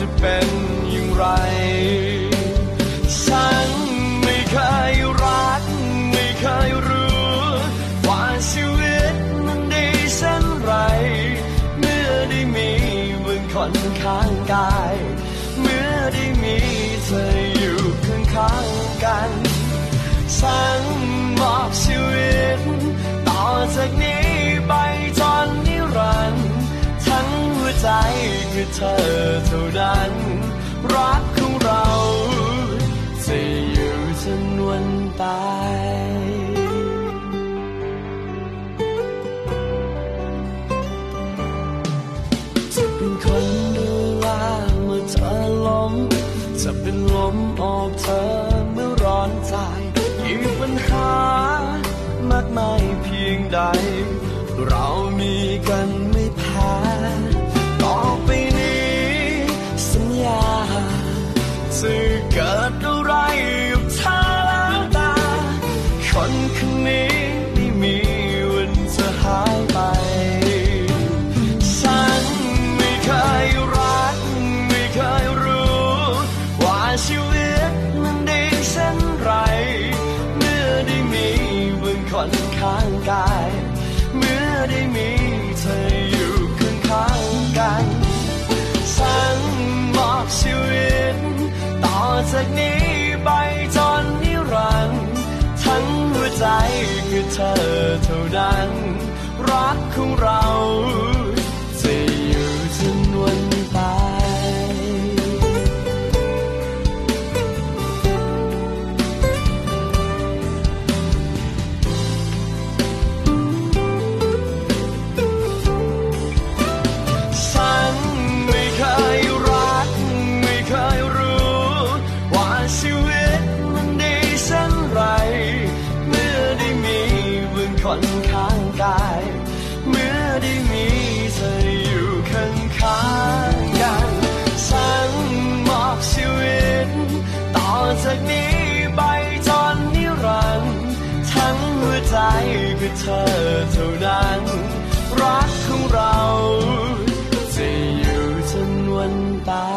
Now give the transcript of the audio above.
จะเป็นอย่างไร ฉันไม่เคยรัก ไม่เคยรู้ ว่าชีวิตมันดีเช่นไร เมื่อได้มีมึงคนข้างกาย เมื่อได้มีเธออยู่ข้างข้างกัน ฉันมอบชีวิต ต่อจากนี้ ใจคือเธอเท่านั้น รักของเราจะอยู่จนวันตายจะเป็นคนดูแลเมื่อเธอล้มจะเป็นลมโอบเธอ ข้างกาย เมื่อได้มีเธออยู่ข้างข้างๆกันฉันมอบชีวิต ต่อจากนี้ไปจนนิรันดร์ทั้งหัวใจคือเธอเท่านั้น รักของเรา คนข้างกาย เมื่อได้มีเธออยู่ข้างข้างกันฉันมอบชีวิต ต่อจากนี้ไปจนนิรันดร์ทั้งหัวใจเพื่อเธอเท่านั้น รักของเรา จะอยู่จนวันตาย